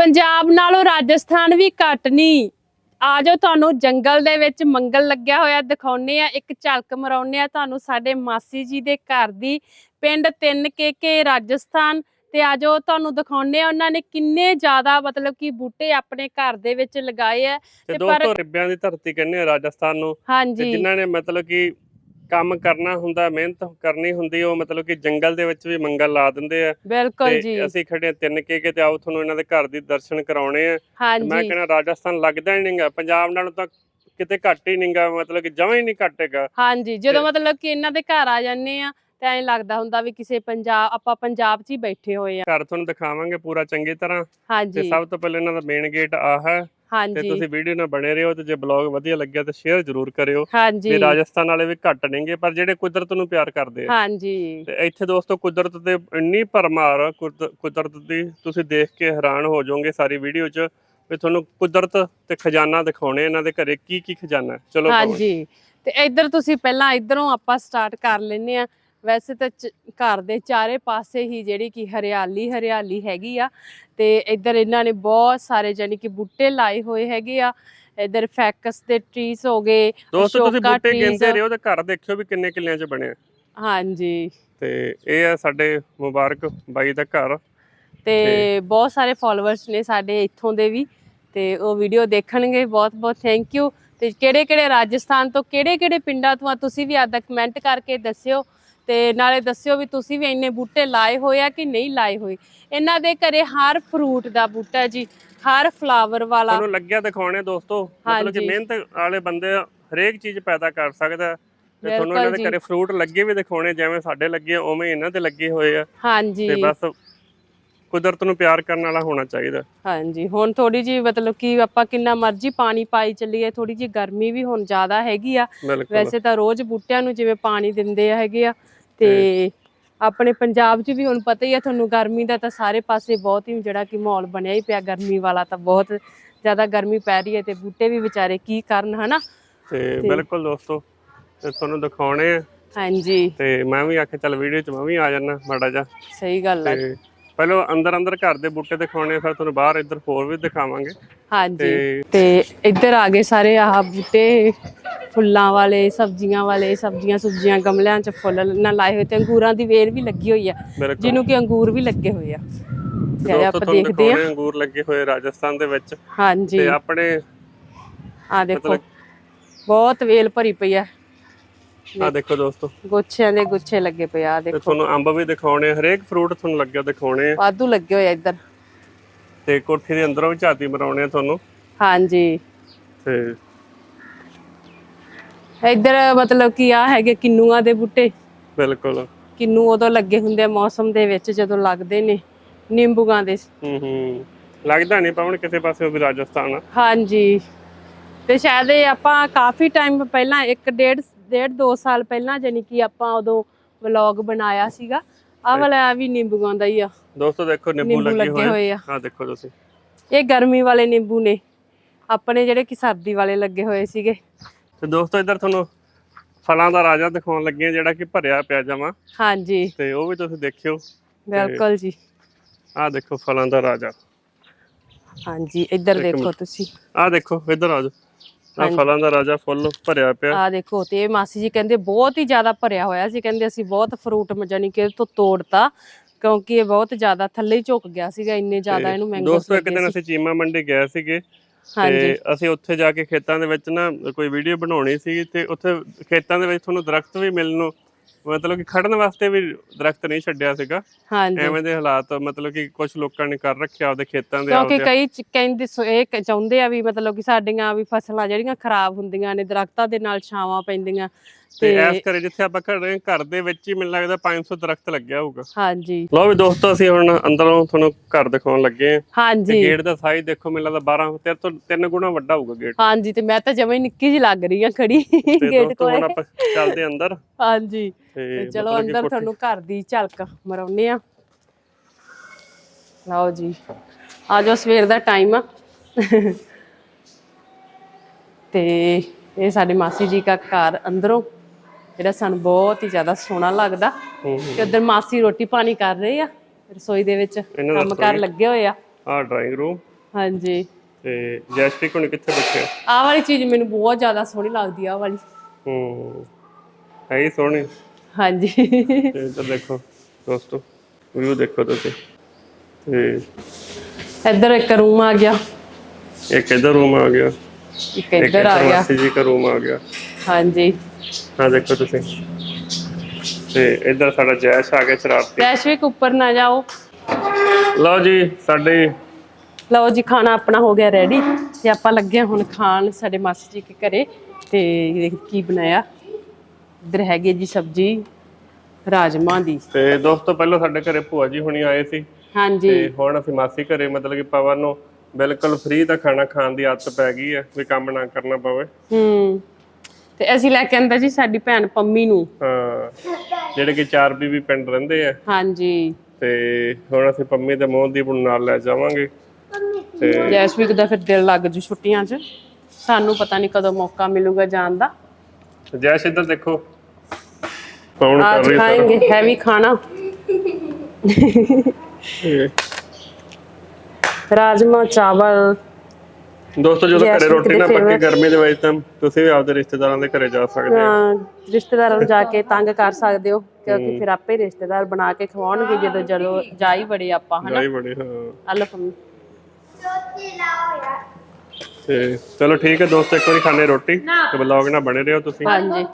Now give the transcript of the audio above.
ਪੰਜਾਬ ਨਾਲੋਂ ਰਾਜਸਥਾਨ ਵੀ ਘੱਟ ਨਹੀਂ ਆ ਜਾਓ ਤੁਹਾਨੂੰ ਜੰਗਲ ਦੇ ਵਿੱਚ ਮੰਗਲ ਲੱਗਿਆ ਹੋਇਆ ਦਿਖਾਉਨੇ ਆ ਇੱਕ ਝਲਕ ਮਰਾਉਨੇ ਆ ਤੁਹਾਨੂੰ ਸਾਡੇ ਮਾਸੀ ਜੀ ਦੇ ਘਰ ਦੀ ਪਿੰਡ 3 ਕੇ ਰਾਜਸਥਾਨ। ਤੇ ਆ ਜਾਓ ਤੁਹਾਨੂੰ ਦਿਖਾਉਨੇ ਆ ਉਹਨਾਂ ਨੇ ਕਿੰਨੇ ਜ਼ਿਆਦਾ ਮਤਲਬ ਕਿ ਬੂਟੇ ਆਪਣੇ ਘਰ ਦੇ ਵਿੱਚ ਲਗਾਏ ਆ। ਤੇ ਤੇ ਦੋਸਤੋ ਪਰ- ਰਿੱਬਿਆਂ ਦੀ ਧਰਤੀ ਕਹਿੰਦੇ ਆ ਰਾਜਸਥਾਨ ਨੂੰ। ਹਾਂਜੀ। ਜਿਨ੍ਹਾਂ ਨੇ ਮਤਲਬ ਕਿ ਕੰਮ ਕਰਨਾ ਹੁੰਦਾ ਮਿਹਨਤ ਕਰਨੀ ਹੁੰਦੀ ਉਹ ਮਤਲਬ ਕਿ ਜੰਗਲ ਦੇ ਵਿੱਚ ਵੀ ਮੰਗਲ ਲਾ ਦਿੰਦੇ ਆ। ਬਿਲਕੁਲ ਜੀ। ਅਸੀਂ ਖੜੇ ਤਿੰਨ ਕੇ ਕੇ ਤੇ ਆਓ ਤੁਹਾਨੂੰ ਇਹਨਾਂ ਦੇ ਘਰ ਦੀ ਦਰਸ਼ਨ ਕਰਾਉਣੇ ਆ। ਮੈਂ ਕਹਿੰਦਾ ਰਾਜਸਥਾਨ ਲੱਗਦਾ ਹੀ ਨਹੀਂਗਾ ਪੰਜਾਬ ਨਾਲੋਂ ਤਾਂ ਕਿਤੇ ਘੱਟ ਹੀ ਨਹੀਂਗਾ ਮਤਲਬ ਕਿ ਜਮਾਂ ਹੀ ਨਹੀਂ ਘੱਟੇਗਾ ਹਾਂਜੀ ਜਦੋਂ ਮਤਲਬ ਕਿ ਇਹਨਾਂ ਦੇ ਘਰ ਆ ਜਾਂਦੇ ਆ ਤਾਂ ਐਂ ਲੱਗਦਾ ਹੁੰਦਾ ਵੀ ਕਿਸੇ ਪੰਜਾਬ ਆਪਾਂ ਪੰਜਾਬ 'ਚ ਹੀ ਬੈਠੇ ਹੋਏ ਆ। ਘਰ ਤੁਹਾਨੂੰ ਦਿਖਾਵਾਂਗੇ ਪੂਰਾ ਚੰਗੀ ਤਰ੍ਹਾਂ। ਤੇ ਹਾਂਜੀ। ਸਭ ਤੋਂ ਪਹਿਲਾਂ ਇਹਨਾਂ ਦਾ ਮੇਨ ਗੇਟ ਆ ਹੈ। ਤੇ ਹਾਂਜੀ। ਤੁਸੀਂ ਵੀਡੀਓ ਨਾਲ ਬਣੇ ਰਹੋ ਤੇ ਜੇ ਬਲੌਗ ਵਧੀਆ ਲੱਗਿਆ ਤਾਂ ਸ਼ੇਅਰ ਜ਼ਰੂਰ ਕਰਿਓ। ਹਾਂਜੀ। ਵੀ ਰਾਜਸਥਾਨ ਵਾਲੇ ਵੀ ਘੱਟ ਨਹੀਂਗੇ ਪਰ ਜਿਹੜੇ ਕੁਦਰਤ ਨੂੰ ਪਿਆਰ ਕਰਦੇ ਆ। ਹਾਂਜੀ। ਤੇ ਇੱਥੇ ਦੋਸਤੋ ਕੁਦਰਤ ਦੇ ਇੰਨੀ ਭਰਮਾਰ ਆ ਕੁਦਰਤ ਦੀ ਤੁਸੀਂ ਦੇਖ ਕੇ ਹੈਰਾਨ ਹੋ ਜਾਓਗੇ ਸਾਰੀ ਵੀਡੀਓ 'ਚ ਵੀ ਤੁਹਾਨੂੰ ਕੁਦਰਤ ਤੇ ਖਜ਼ਾਨਾ ਦਿਖਾਉਣੇ ਇਹਨਾਂ ਦੇ ਘਰੇ ਕੀ ਕੀ ਖਜ਼ਾਨਾ। ਹੈ ਚਲੋ। ਹਾਂਜੀ। ਤੇ ਇੱਧਰ ਤੁਸੀਂ ਪਹਿਲਾਂ ਇੱਧਰੋਂ ਆਪਾਂ ਸਟਾਰਟ ਕਰ ਲੈਨੇ ਆ ਵੈਸੇ ਤਾਂ ਘਰ ਦੇ ਚਾਰੇ ਪਾਸੇ ਹੀ ਜਿਹੜੀ ਕਿ ਹਰਿਆਲੀ ਹਰਿਆਲੀ ਹੈਗੀ ਆ ਤੇ ਇੱਧਰ ਇਹਨਾਂ ਨੇ ਬਹੁਤ ਸਾਰੇ ਜਾਨੀ ਕਿ ਬੂਟੇ ਲਾਏ ਹੋਏ ਹੈਗੇ ਆ ਇੱਧਰ ਫੈਕਸ ਦੇ ਟਰੀਸ ਹੋ ਗਏ ਦੋਸਤੋ ਤੁਸੀਂ ਬੂਟੇ ਗਿਣਦੇ ਰਹੋ ਤੇ ਘਰ ਦੇਖਿਓ ਵੀ ਕਿੰਨੇ ਕਿੱਲਿਆਂ 'ਚ ਬਣਿਆ ਹਾਂਜੀ। ਤੇ ਇਹ ਆ ਸਾਡੇ ਮੁਬਾਰਕ ਬਾਈ ਦਾ ਘਰ। ਤੇ ਤੇ- ਬਹੁਤ ਸਾਰੇ ਫਾਲੋਅਰਸ ਨੇ ਸਾਡੇ ਇੱਥੋਂ ਦੇ ਵੀ ਤੇ ਉਹ ਵੀਡੀਓ ਦੇਖਣਗੇ ਬਹੁਤ ਬਹੁਤ ਥੈਂਕ ਯੂ ਤੇ ਕਿਹੜੇ ਕਿਹੜੇ ਰਾਜਸਥਾਨ ਤੋਂ ਕਿਹੜੇ ਕਿਹੜੇ ਪਿੰਡਾਂ ਤੋਂ ਆ ਤੁਸੀਂ ਵੀ ਆਦਾ ਕਮੈਂਟ ਕਰਕੇ ਦੱਸਿਓ। ਤੇ ਨਾਲੇ ਦੱਸਿਓ ਵੀ ਤੁਸੀਂ ਵੀ ਇੰਨੇ ਬੂਟੇ ਲਾਏ ਹੋਏ ਆ ਕਿ ਨਹੀਂ ਲਾਏ ਹੋਏ ਇਹਨਾਂ ਦੇ ਘਰੇ ਹਰ ਫਰੂਟ ਦਾ ਬੂਟਾ ਜੀ ਹਰ ਫਲਾਵਰ ਵਾਲਾ ਤੁਹਾਨੂੰ ਲੱਗਿਆ ਦਿਖਾਉਣੇ ਦੋਸਤੋ ਮਤਲਬ ਕਿ ਹਾਂਜੀ। ਮਿਹਨਤ ਵਾਲੇ ਬੰਦੇ ਹਰੇਕ ਚੀਜ਼ ਪੈਦਾ ਕਰ ਸਕਦਾ ਹੈ। ਤੇ ਤੁਹਾਨੂੰ ਬਿਲਕੁਲ ਇਹਨਾਂ ਦੇ ਜੀ। ਘਰੇ ਫਰੂਟ ਲੱਗੇ ਵੀ ਦਿਖਾਉਣੇ ਜਿਵੇਂ ਸਾਡੇ ਲੱਗੇ ਆ, ਉਵੇਂ ਇਹਨਾਂ ਦੇ ਲੱਗੇ ਹੋਏ ਆ ਹਾਂਜੀ ਤੇ ਬਸ ਕੁਦਰਤ ਨੂੰ ਪਿਆਰ ਕਰਨ ਵਾਲਾ ਹੋਣਾ ਚਾਹੀਦਾ। ਹਾਂਜੀ ਹੁਣ ਥੋੜੀ ਜੀ ਮਤਲਬ ਕਿ ਆਪਾਂ ਕਿੰਨਾ ਮਰਜ਼ੀ ਪਾਣੀ ਪਾਈ ਚੱਲੀਏ ਥੋੜੀ ਜੀ ਗਰਮੀ ਵੀ ਹੁਣ ਜ਼ਿਆਦਾ ਹੈਗੀ ਆ। ਬਿਲਕੁਲ। ਵੈਸੇ ਤਾਂ ਰੋਜ਼ ਬੂਟਿਆਂ ਨੂੰ ਜਿਵੇਂ ਪਾਣੀ ਦਿੰਦੇ ਹੈਗੇ ਆ ਤੇ ਆਪਣੇ ਪੰਜਾਬ 'ਚ ਵੀ ਹੁਣ ਪਤਾ ਹੀ ਆ ਤੁਹਾਨੂੰ ਗਰਮੀ ਦਾ ਤਾਂ ਸਾਰੇ ਪਾਸੇ ਬਹੁਤ ਹੀ ਜਿਹੜਾ ਕਿ ਮਾਹੌਲ ਬਣਿਆ ਹੀ ਪਿਆ ਗਰਮੀ ਵਾਲਾ ਤਾਂ ਬਹੁਤ ਜ਼ਿਆਦਾ ਗਰਮੀ ਪੈ ਰਹੀ ਹੈ ਤੇ ਬੂਟੇ ਵੀ ਵਿਚਾਰੇ ਕੀ ਕਰਨ ਹਨਾ? ਤੇ ਬਿਲਕੁਲ ਦੋਸਤੋ ਤੇ ਤੁਹਾਨੂੰ ਦਿਖਾਉਣੇ ਆ। ਹਾਂਜੀ। ਤੇ ਮੈਂ ਵੀ ਆਖਿਆ ਚੱਲ ਵੀਡੀਓ 'ਚ ਮੈਂ ਵੀ ਆ ਜਾਣਾ ਮਾੜਾ ਜਿਹਾ। ਸਹੀ ਗੱਲ ਹੈ ਤੇ ਪਹਿਲਾਂ ਅੰਦਰ ਅੰਦਰ ਘਰ ਦੇ ਬੂਟੇ ਦਿਖਾਉਣੇ ਆ, ਫਿਰ ਤੁਹਾਨੂੰ ਬਾਹਰ ਇੱਧਰ ਹੋਰ ਵੀ ਦਿਖਾਵਾਂਗੇ। ਹਾਂਜੀ। ਤੇ ਇੱਧਰ ਆ ਗਏ ਸਾਰੇ ਆਹ ਬੂਟੇ ਫੁੱਲਾਂ ਵਾਲੇ ਸਬਜ਼ੀਆਂ ਵਾਲੇ ਸਬਜ਼ੀਆਂ ਸੁਬਜ਼ੀਆਂ ਗਮਲਿਆਂ 'ਚ ਫੁੱਲ ਨਾ ਲਾਏ ਹੋਏ ਤੇ ਅੰਗੂਰਾਂ ਦੀ ਵੇਲ ਵੀ ਲੱਗੀ ਹੋਈ ਆ ਬਿਲਕੁਲ। ਜਿਹਨੂੰ ਕਿ ਅੰਗੂਰ ਵੀ ਲੱਗੇ ਹੋਏ ਆ। ਦੋਸਤੋ ਆਪਾਂ ਤੁਹਾਨੂੰ ਦੇਖਦੇ ਆ। ਦਿਖਾਉਣੇ ਅੰਗੂਰ ਲੱਗੇ ਹੋਏ ਰਾਜਸਥਾਨ ਦੇ ਵਿੱਚ। ਹਾਂਜੀ। ਤੇ ਆਪਣੇ ਆ ਦੇਖੋ ਮਤਲਬ- ਬਹੁਤ ਵੇਲ ਭਰੀ ਪਈ ਆ। ਆ ਦੇਖੋ। ਦੋਸਤੋ। ਗੁੱਛਿਆਂ ਦੇ ਗੁੱਛੇ ਲੱਗੇ ਪਏ ਆ ਤੇ ਦੇਖੋ। ਤੁਹਾਨੂੰ ਅੰਬ ਵੀ ਦਿਖਾਉਣੇ ਆ, ਹਰੇਕ ਫਰੂਟ ਤੁਹਾਨੂੰ ਲੱਗਿਆ ਦਿਖਾਉਣੇ ਆ। ਵਾਧੂ ਲੱਗੇ ਹੋਏ ਆ ਇੱਧਰ। ਤੇ ਕੋਠੀ ਦੇ ਅੰਦਰੋਂ ਵੀ ਝਾਤੀ ਮਰਾਉਣੇ ਆ ਤੁਹਾਨੂੰ। ਹਾਂਜੀ। ਤੇ ਇੱਧਰ ਮਤਲਬ ਕਿ ਆ ਹੈਗੇ ਕਿੰਨੂਆਂ ਦੇ ਬੂਟੇ। ਬਿਲਕੁਲ। ਕਿੰਨੂ ਉਦੋਂ ਲੱਗੇ ਹੁੰਦੇ ਆ ਮੌਸਮ ਦੇ ਵਿੱਚ ਜਦੋਂ ਲੱਗਦੇ ਨੇ ਨਿੰਬੂਆਂ ਦੇ। ਹੂੰ ਹੂੰ। ਲੱਗਦਾ ਨਹੀਂ ਪਾਉਣ ਕਿਸੇ ਪਾਸੇ ਉਹ ਵੀ ਰਾਜਸਥਾਨ ਆ। ਹਾਂਜੀ। ਤੇ ਸ਼ਾਇਦ ਇਹ ਆਪਾਂ ਕਾਫੀ ਟਾਈਮ ਪਹਿਲਾਂ ਇੱਕ ਡੇਢ ਡੇਢ ਦੋ ਸਾਲ ਪਹਿਲਾਂ ਜਾਨੀ ਕਿ ਆਪਾਂ ਉਦੋਂ ਵਲੌਗ ਬਣਾਇਆ ਸੀਗਾ। ਆਹ ਵਾਲਾ ਵੀ ਨਿੰਬੂਆਂ ਦਾ ਹੀ ਆ। ਦੋਸਤੋ ਦੇਖੋ ਨਿੰਬੂ ਲੱਗੇ ਹੋਏ। ਆ। ਆ ਦੇਖੋ ਤੁਸੀਂ। ਇਹ ਗਰਮੀ ਵਾਲੇ ਨਿੰਬੂ ਨੇ। ਆਪਣੇ ਜਿਹੜੇ ਕਿ ਸਰਦੀ ਵਾਲੇ ਲੱਗੇ ਹੋਏ ਸੀਗੇ। ਤੇ ਦੋਸਤੋ ਇੱਧਰ ਤੁਹਾਨੂੰ ਫਲਾਂ ਦਾ ਰਾਜਾ ਦਿਖਾਉਣ ਲੱਗੇ ਆ ਜਿਹੜਾ ਕਿ ਭਰਿਆ ਪਿਆ ਜਮਾ। ਹਾਂਜੀ। ਤੇ ਉਹ ਵੀ ਤੁਸੀਂ ਦੇਖਿਓ। ਬਿਲਕੁਲ ਜੀ। ਆਹ ਦੇਖੋ ਫਲਾਂ ਦਾ ਰਾਜਾ। ਹਾਂਜੀ ਇੱਧਰ ਦੇਖੋ। ਤੁਸੀਂ। ਆਹ ਦੇਖੋ ਇੱਧਰ ਆ ਜਾਓ। ਆਹ ਫਲਾਂ ਦਾ ਰਾਜਾ ਫੁੱਲ ਭਰਿਆ ਪਿਆ। ਆ ਦੇਖੋ ਤੇ ਇਹ ਮਾਸੀ ਜੀ ਕਹਿੰਦੇ ਬਹੁਤ ਹੀ ਜ਼ਿਆਦਾ ਭਰਿਆ ਹੋਇਆ ਸੀ ਕਹਿੰਦੇ ਅਸੀਂ ਬਹੁਤ ਫਰੂਟ ਜਾਨੀ ਕਿ ਤੋਂ ਤੋੜਤਾ ਕਿਉਂਕਿ ਇਹ ਬਹੁਤ ਜ਼ਿਆਦਾ ਥੱਲੇ ਹੀ ਝੁਕ ਗਿਆ ਸੀਗਾ ਇੰਨੇ ਜ਼ਿਆਦਾ ਇਹਨੂੰ ਮੈਂਗੋਸ ਦੋਸਤੋ ਇੱਕ ਦਿਨ ਅਸੀਂ ਚੀਮਾ ਮੰਡੀ ਗਏ ਸੀਗੇ ਤੇ ਅਸੀਂ ਉੱਥੇ ਜਾ ਕੇ ਖੇਤਾਂ ਦੇ ਵਿੱਚ ਨਾ ਕੋਈ ਵੀਡੀਓ ਬਣਾਉਣੀ ਸੀ ਤੇ ਉੱਥੇ ਖੇਤਾਂ ਦੇ ਵਿੱਚ ਤੁਹਾਨੂੰ ਦਰਖਤ ਵੀ ਮਿਲਣ ਨੂੰ ਮਤਲਬ ਕਿ ਖੜਨ ਵਾਸਤੇ ਵੀ ਦਰਖਤ ਨਹੀਂ ਛੱਡਿਆ ਸੀਗਾ। ਹਾਂਜੀ। ਐਵੇਂ ਦੇ ਹਾਲਾਤ ਮਤਲਬ ਕਿ ਕੁਝ ਲੋਕਾਂ ਨੇ ਕਰ ਰੱਖਿਆ ਆਪਦੇ ਖੇਤਾਂ ਦੇ ਕਿਉਂਕਿ ਕਈ ਚ- ਕਹਿੰਦੇ ਸੋ ਇਹ ਕ- ਚਾਹੁੰਦੇ ਆ ਵੀ ਮਤਲਬ ਕਿ ਸਾਡੀਆਂ ਵੀ ਫਸਲਾਂ ਜਿਹੜੀਆਂ ਖਰਾਬ ਹੁੰਦੀਆਂ ਨੇ ਦਰਖਤਾਂ ਦੇ ਨਾਲ ਛਾਵਾਂ ਪੈਂਦੀਆਂ ਤੇ ਇਸ ਕਰੇ ਜਿੱਥੇ ਆਪਾਂ ਖੜ ਰਹੇ ਹਾਂ ਘਰ ਦੇ ਵਿੱਚ ਹੀ ਮੈਨੂੰ ਲੱਗਦਾ 500 ਦਰਖਤ ਲੱਗਿਆ ਹੋਊਗਾ। ਹਾਂਜੀ। ਲਓ ਵੀ ਦੋਸਤੋ ਅਸੀਂ ਹੁਣ ਅੰਦਰੋਂ ਤੁਹਾਨੂੰ ਘਰ ਦਿਖਾਉਣ ਲੱਗੇ ਹਾਂ। ਤੇ ਹਾਂਜੀ। ਗੇਟ ਦਾ ਸਾਈਜ਼ ਦੇਖੋ ਮੈਨੂੰ ਲੱਗਦਾ 12 ਤੇਰੇ ਤੋਂ ਤਿੰਨ ਗੁਣਾ ਵੱਡਾ ਹੋਊਗਾ ਗੇਟ। ਹਾਂਜੀ ਤੇ ਮੈਂ ਤਾਂ ਜਮੇ ਨਿੱਕੀ ਜਿਹੀ ਲੱਗ ਰਹੀ ਆ ਖੜੀ ਤੇ ਗੇਟ ਦੋਸਤੋ ਹੁਣ ਕੋਲੇ। ਆਪਾਂ ਚੱਲਦੇ ਹਾਂ ਅੰਦਰ। ਹਾਂਜੀ। ਤੇ ਚਲੋ ਅੰਦਰ ਤੁਹਾਨੂੰ ਘਰ ਦੀ ਝਲਕ ਮਰਾਉਨੇ ਆ ਲਓ ਜੀ ਆ ਜਾਓ ਸਵੇਰ ਦਾ ਟਾਈਮ ਆ। ਤੇ ਇਹ ਸਾਡੇ ਮਾਸੀ ਜੀ ਦਾ ਘਰ ਅੰਦਰੋਂ ਜਿਹੜਾ ਸਾਨੂੰ ਬਹੁਤ ਹੀ ਜ਼ਿਆਦਾ ਸੋਹਣਾ ਲੱਗਦਾ। ਤੇ ਉਧਰ ਮਾਸੀ ਰੋਟੀ ਪਾਣੀ ਕਰ ਰਹੇ ਆ ਰਸੋਈ ਦੇ ਵਿੱਚ ਕੰਮ ਕਰ ਲੱਗੇ ਹੋਏ ਆ। ਆਹ ਡਰਾਇੰਗ ਰੂਮ ਹਾਂਜੀ। ਤੇ ਜੈਸਪ੍ਰੀਤ ਹੁਣ ਕਿੱਥੇ ਬੈਠੇ ਆ? ਵਾਲੀ ਚੀਜ਼ ਮੈਨੂੰ ਬਹੁਤ ਜ਼ਿਆਦਾ ਸੋਹਣੀ ਲੱਗਦੀ ਆ ਵਾਲੀ। ਹੂੰ ਹੈ ਹੀ ਸੋਹਣੀ। ਹਾਂਜੀ। ਤੇ ਇੱਧਰ ਦੇਖੋ ਦੋਸਤੋ ਵਿਊ ਦੇਖੋ ਤੁਸੀਂ। ਤੇ ਇੱਧਰ ਇੱਕ ਰੂਮ ਆ ਗਿਆ। ਇੱਕ ਇੱਧਰ ਰੂਮ ਆ ਗਿਆ। ਇੱਕ ਇੱਕ ਇੱਧਰ ਆ ਗਿਆ। ਮਾਸੀ ਜੀ ਦਾ ਰੂਮ ਆ ਗਿਆ। ਹਾਂਜੀ। ਆ ਦੇਖੋ ਤੁਸੀਂ। ਤੇ ਇੱਧਰ ਸਾਡਾ ਜੈਸ਼ ਆ ਗਿਆ ਸ਼ਰਾਰਤੀ। ਵੈਸ਼ਵਿਕ ਉੱਪਰ ਨਾ ਜਾਓ। ਲਓ ਜੀ ਸਾਡੇ ਲਓ ਜੀ ਖਾਣਾ ਆਪਣਾ ਹੋ ਗਿਆ ਰੈਡੀ ਤੇ ਆਪਾਂ ਲੱਗੇ ਹਾਂ ਹੁਣ ਖਾਣ ਸਾਡੇ ਮਾਸੀ ਜੀ ਕੇ ਘਰੇ। ਤੇ ਕੀ ਬਣਾਇਆ? ਇੱਧਰ ਹੈਗੇ ਜੀ ਸਬਜੀ ਰਾਜਮਾਂ ਦੀ। ਤੇ ਦੋਸਤੋ ਪਹਿਲਾਂ ਸਾਡੇ ਘਰੇ ਭੂਆ ਜੀ ਹੁਣੀ ਆਏ ਸੀ। ਹਾਂਜੀ। ਤੇ ਹੁਣ ਅਸੀਂ ਮਾਸੀ ਘਰੇ ਮਤਲਬ ਕਿ ਪਵਨ ਨੂੰ ਬਿਲਕੁਲ ਫ੍ਰੀ ਦਾ ਖਾਣਾ ਖਾਣ ਦੀ ਆਦਤ ਪੈ ਗਈ ਹੈ ਵੀ ਕੰਮ ਨਾ ਕਰਨਾ ਪਵੇ। ਹੂੰ। ਤੇ ਅਸੀਂ ਲੈ ਕੇ ਆਂਦਾ ਜੀ ਸਾਡੀ ਭੈਣ ਪੰਮੀ ਨੂੰ। ਹਾਂ। ਜਿਹੜੇ ਕਿ ਚਾਰ ਬੀਬੀ ਪਿੰਡ ਰਹਿੰਦੇ ਆ। ਹਾਂਜੀ। ਤੇ ਹੁਣ ਅਸੀਂ ਪੰਮੀ ਤੇ ਮੋਹਨਦੀਪ ਨੂੰ ਨਾਲ ਲੈ ਜਾਵਾਂਗੇ। ਤੇ ਜੈਸਵਿਕ ਦਾ ਫਿਰ ਦਿਲ ਲੱਗ ਜੂ ਛੁੱਟੀਆਂ 'ਚ। ਸਾਨੂੰ ਪਤਾ ਨਹੀਂ ਕਦੋਂ ਮੌਕਾ ਮਿਲੂਗਾ ਜਾਣ ਦਾ। ਜੈਸ਼ ਇੱਧਰ ਦੇਖੋ ਕੌਣ ਕਰ आज ਰਹੀ ਹੈ खाएंगे हैवी खाना राजमा चावल ਦੋਸਤੋ ਜਦੋਂ ਜੈਸ਼ ਘਰੇ ਵੀ ਰੋਟੀ ਕਿਤੇ ਨਾ ਪੱਕੇ favourite- ਗਰਮੀ ਦੇ ਵਿੱਚ ਤਾਂ ਤੁਸੀਂ ਵੀ ਆਪਦੇ ਰਿਸ਼ਤੇਦਾਰਾਂ ਦੇ ਘਰੇ ਜਾ ਸਕਦੇ ਹੋ ਅਹ ਰਿਸ਼ਤੇਦਾਰਾਂ ਨੂੰ ਜਾ ਕੇ ਤੰਗ ਕਰ ਸਕਦੇ ਹੋ ਕਿਉਂਕਿ ਫਿਰ ਆਪੇ ਰਿਸ਼ਤੇਦਾਰ ਬਣਾ ਕੇ ਖਵਾਉਣਗੇ ਜਦੋਂ ਜਦੋਂ ਜਾਈ ਬੜੇ ਆਪਾਂ ਹਨਾ ਜਾਈ ਬੜੀ ਹਾਂ ਅੱਲ ਪੰਮੀ ਤੇ ਚਲੋ ਠੀਕ ਹੈ ਦੋਸਤੋ ਇੱਕ ਵਾਰੀ ਖਾਣੇ ਰੋਟੀ ਤੇ ਬਲੌਗ ਨਾਲ ਬਣੇ ਰਹੋ ਤੁਸੀਂ। ਹਾਂਜੀ।